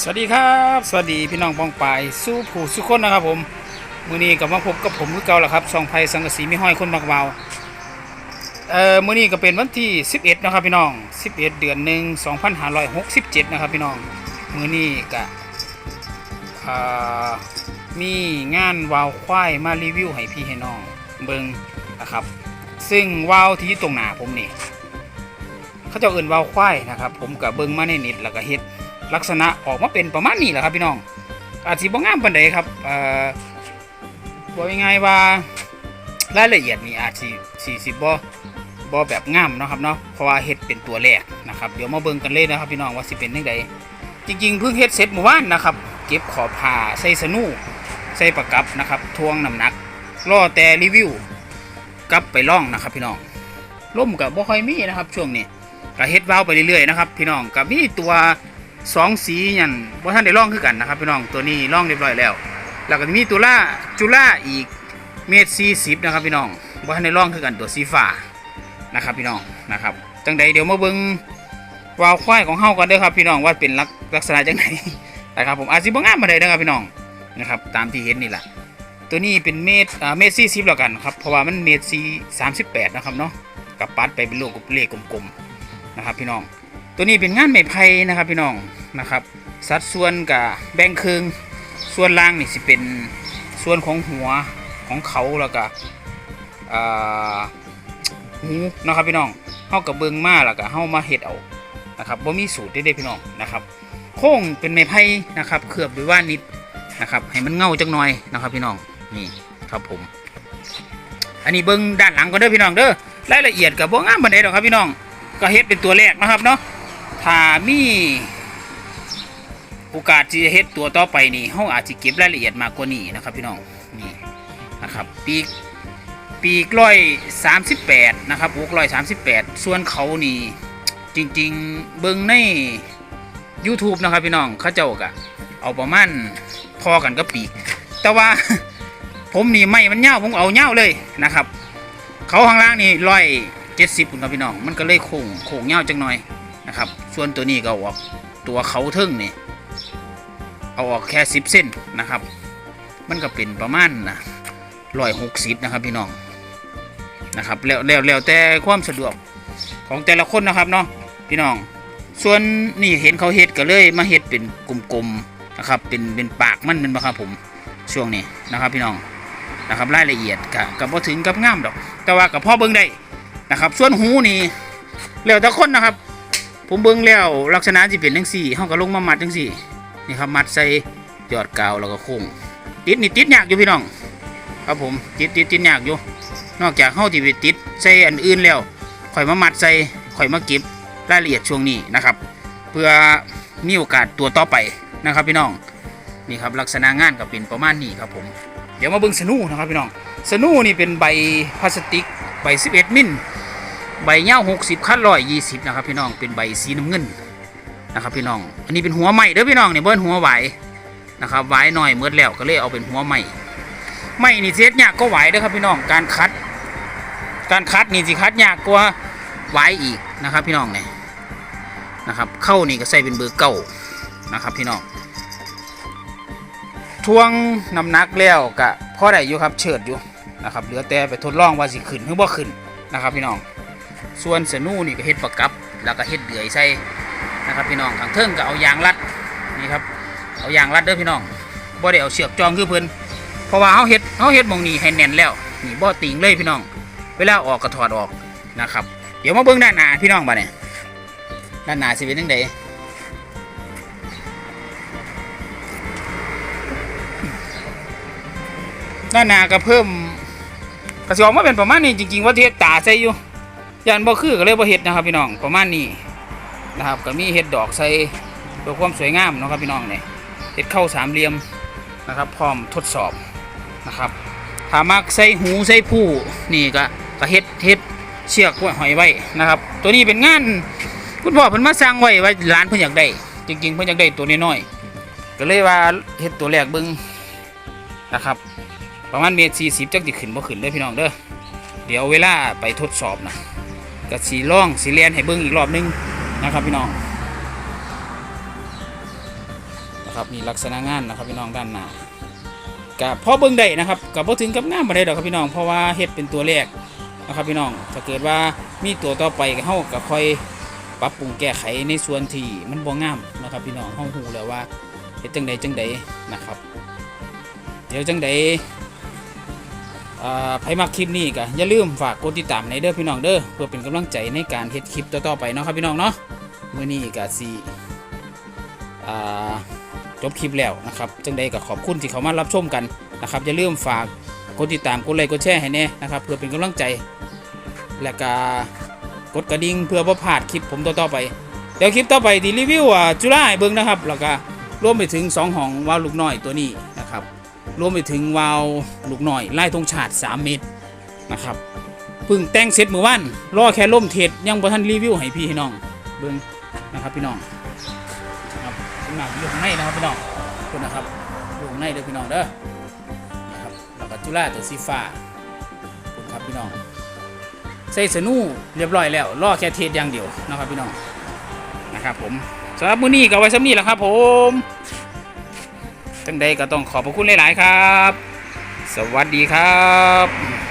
สวัสดีครับ สวัสดีพี่น้องปองปายสู้ผู้สุคนนะครับผมมือนี้กับมาพบกับผมคือเก่าแล้วครับช่องไพสังกสีไม่ห้อยคนมากเบาเอ่อมือนี้ก็เป็นวันที่ 11 นะครับพี่น้อง 11 เดือนหนึ่ง2567 นะครับพี่น้องมือนี้ก็เอ่อมีงานวาวควายมารีวิวให้พี่ให้น้องเบิงนะครับ ซึ่งวาวที่ตรงหน้าผมนี่ เขาเจะเอื่นวาวควายนะครับ ผมกับเบิงมาในน็ตแล้วก็เฮ็ดลักษณะออกมาเป็นประมาณนี้แหละครับพี่น้อง อาจสิบ่งามปานใดครับเอ่อบอกยังไงว่ารายละเอียดนี่อาจสิสิสิบ่บ่แบบงามเนาะครับเนาะเพราะว่าเฮ็ดเป็นตัวแรกนะครับเดี๋ยวมาเบิ่งกันเลยนะครับพี่น้องว่าสิเป็นจังไดจริงๆเพิ่งเฮ็ดเสร็จเมื่อวานนะครับเก็บขอบผ้าใส่สนูใส่ประกับนะครับทวงน้ำหนักรอแต่รีวิวกลับไปล่องนะครับพี่น้องล่มกับบ่ค่อยมีนะครับช่วงนี้ ก็เฮ็ดว้าวไปเรื่อยๆนะครับพี่น้องกับมีตัวสองสียันว่าท่านได้ล่องคือกันนะครับพี่น้องตัวนี้ล่องเรียบร้อยแล้ว แล้วก็มีตัวล่าจุล่าอีกเมตรสี่สิบนะครับพี่น้องว่าท่านได้ล่องคือกันตัวสีฟ้านะครับพี่น้องนะครับจังใดเดี๋ยวมาเบิ้งวาวควายของเฮากันเด้อครับพี่น้องว่าเป็นลักลักษณะจังไหนนะครับผมอาจสิบ่งามมาได้นะครับพี่น้องนะครับตามที่เห็นนี่แหละตัวนี้เป็นเมตรอ่าเมตรสี่สิบแล้วกันครับเพราะว่ามันเมตรสี่สามสิบแปดนะครับเนาะกับปัดไปเป็นลูกเลขกลมๆ นะครับพี่น้อง ตัวนี้เป็นงานไม้ไผ่นะครับพี่น้องนะครับ สัดส่วนกับแบ่งครึ่งส่วนล่างนี่สิเป็นส่วนของหัวของเขาแล้วก็หูนะครับพี่น้องเฮากับเบิงมาแล้วก็เฮามาเฮ็ดเอานะครับบ่ามีสูตรเด้ๆพี่น้องนะครับ โค้งเป็นไม้ไผ่นะครับเคลือบด้วยว่านิดนะครับ ให้มันเงาจังหน่อยนะครับพี่น้องนี่ครับผม อันนี้เบิ้งด้านหลังก็เด้อพี่น้องเด้อรายละเอียดกับบ่งามบันไดดอกครับพี่น้อง ก็เฮ็ดเป็นตัวแรกนะครับเนาะถ้ามีโอกาสที่จะเฮ็ดตัวต่อไปนี่เฮาอาจจะเก็บรายละเอียดมากกว่านี้นะครับพี่น้องนี่นะครับปีกปีกร้อยสามสิบแปดนะครับอกร้อยสามสิบแปดส่วนเขานี่จริง ๆ เบิ่งใน YouTube นะครับพี่น้องเขาเจ้าก็เอาประมาณพอกันกับปีก แต่ว่าผมนี่ไม่มันเน่าผมเอาเน่าวเลยนะครับ เขาข้างล่างนี่ร้อย เจ็ดสิบครับพี่น้อง มันก็เลยโค้งโค้งเน่าจังหน่อยนะครับ ส่วนตัวนี้ก็ออกตัวเขาเทิงนี่เอาออกแค่สิบเส้นนะครับ มันก็เป็นประมาณนะร้อยหกสิบนะครับพี่น้องนะครับแล้วแล้วแล้วแต่ความสะดวกของแต่ละคนนะครับเนาะพี่น้อง ส่วนนี่เห็นเขาเฮ็ดก็เลยมาเฮ็ดเป็นกลมๆนะครับ เป็นเป็นปากมันเป็นบ่ครับผมช่วงนี้นะครับพี่น้องนะครับรายละเอียดกับกับพอถึงกับง่ามดอก แต่ว่ากับพ่อเบิ่งได้ นะครับ ส่วนหูนี่แล้วแต่คนนะครับ ผมเบิ่งแล้วลักษณะที่เป็นจังซี่เฮาก็ลงมามัดจังซี่นี่ครับมัดใส่ยอดกาวแล้วก็โค้งติดนี่ติดยากอยู่พี่น้อง ครับผมติดติดติดยากอยู่นอกจากเฮาที่ไปติดใส่อันอื่นแล้วข่อยมามัดใส่ข่อยมาเก็บรายละเอียดช่วงนี้นะครับ เพื่อมีโอกาสตัวต่อไปนะครับพี่น้องนี่ครับลักษณะงานก็เป็นประมาณนี้ครับผมเดี๋ยวมาเบิ่งสนูนะครับพี่น้องสนูนี่เป็นใบพลาสติกใบ 11 มิล ใบเง่าหกสิบขั้นร้อยยี่สิบนะครับพี่น้องเป็นใบสีน้ำเงินนะครับพี่น้อง อันนี้เป็นหัวใหม่เด้อพี่น้องเนี่ยเบิ้ลหัวไหวนะครับไหวหน่อยเมื่อแล้วก็เลยเอาเป็นหัวใหม่ใหม่นี่เสียยากก็ไหวเด้อครับพี่น้องการคัด การคัดนี่สิคัดยากกว่าไหวอีกนะครับพี่น้องเนี่ยนะครับเข้านี่ก็ใส่เป็นเบอร์เก้านะครับพี่น้องทวงน้ำหนักแล้วก็พอได้อยู่ครับเฉิดอยู่นะครับเหลือแต่ไปทดลองว่าสิขึ้นหรือบ่ขึ้นนะครับพี่น้อง ส่วนสนูนี่ก็เฮ็ดประกับ แล้วก็เฮ็ดเดือยใส่นะครับพี่น้องข้างเทิงก็เอายางรัดนี่ครับเอายางรัดเด้อพี่น้องบ่ได้เอาเชือกจองคือเพิ่นเพราะว่าเฮาเฮ็ดเฮาเฮ็ดมองนี้ให้แน่นแล้วนี่บ่ติงเลยพี่น้อง เวลาออกก็ถอดออกนะครับ เดี๋ยวมาเบิ่งด้านหน้าพี่น้องบัดนี้ด้านหน้าสิเป็นจังไดด้านหน้าก็เพิ่มกระสออกมาเป็นประมาณนี้จริงๆว่าเทศตาใส่อยู่ ยันบ่คือก็เลยบ่เฮ็ดนะครับพี่น้องประมาณนี้นะครับก็มีเฮ็ดดอกใส่เพื่อความสวยงามนะครับพี่น้องเนี่ยเฮ็ดเข้าสามเหลี่ยมนะครับ พร้อมทดสอบนะครับถามักใส่หูใส่ผู้นี่ก็ก็เฮ็ดเฮ็ดเชือกไว้หอยไว้นะครับ ตัวนี้เป็นงานคุณพ่อเพิ่นมาสร้างไว้ไว้ร้านเพิ่นอยากได้จริงๆเพิ่นอยากได้ตัวน้อยๆก็เลยว่าเฮ็ดตัวแรกเบิ่งนะครับประมาณเมตรสี่สิบจักสิขึ้นบ่ขึ้นเด้อพี่น้องเด้อเดี๋ยวเวลาไปทดสอบนะ กับสีล่องสีเลียนให้เบิ้งอีกรอบนึงนะครับพี่น้องนะครับนี่ลักษณะงานนะครับพี่น้องด้านหน้ากับพอเบิ่งได้นะครับกับพอถึงกับงามมาได้ดอกครับพี่น้องเพราะว่าเฮ็ดเป็นตัวแรกนะครับพี่น้องถ้าเกิดว่ามีตัวต่อไปก็เฮาก็ค่อยปรับปรุงแก้ไขในส่วนที่มันบ่งามนะครับพี่น้องเฮาฮู้แล้วว่าเฮ็ดจังใดจังใดนะครับ เดี๋ยวจังใด อ่าใครมักคลิปนี้ก็อย่าลืมฝากกดติดตามในเด้อพี่น้องเด้อเพื่อเป็นกำลังใจในการเฮ็ดคลิปต่อๆไปเนาะครับพี่น้องเนาะมื้อนี้ก็สิอ่จบคลิปแล้วนะครับจังใดก็ขอบคุณที่เขามารับชมกันนะครับอย่าลืมฝากกดติดตามกดไลค์กดแชร์ให้แน่นะครับเพื่อเป็นกำลังใจ และก็กดกระดิ่งเพื่อบ่พลาดคลิปผมต่อๆไปเดี๋ยวคลิปต่อไปที่รีวิวจุฬาเบิ่งนะครับแล้วก็รวมไปถึงสองห้องวาวลูกน้อยตัวนี้นะครับ รวมไปถึงวาวลูกหน้อยไล่ธงชาติ 3 เมตรนะครับเพิ่งแต่งเสร็จเมื่อวานรอแค่ล่มเทศยังบ่ทันรีวิวให้พี่ให้น้องเบิ่งนะครับพี่น้องครับพี่น้องอยู่ข้างในนะครับพี่น้องคุณนะครับอยู่ข้างในเด้อพี่น้องเด้อนะครับแล้วก็จุฬาตัวสีฟ้าคุณครับพี่น้องใส่สนูเรียบร้อยแล้วรอแค่เทศอย่างเดียวนะครับพี่น้องนะครับผมสำหรับมื้อนี้ก็ไว้สำนี้แหละครับผม จังใดก็ต้องขอบพระคุณหลาย ๆ ครับ สวัสดีครับ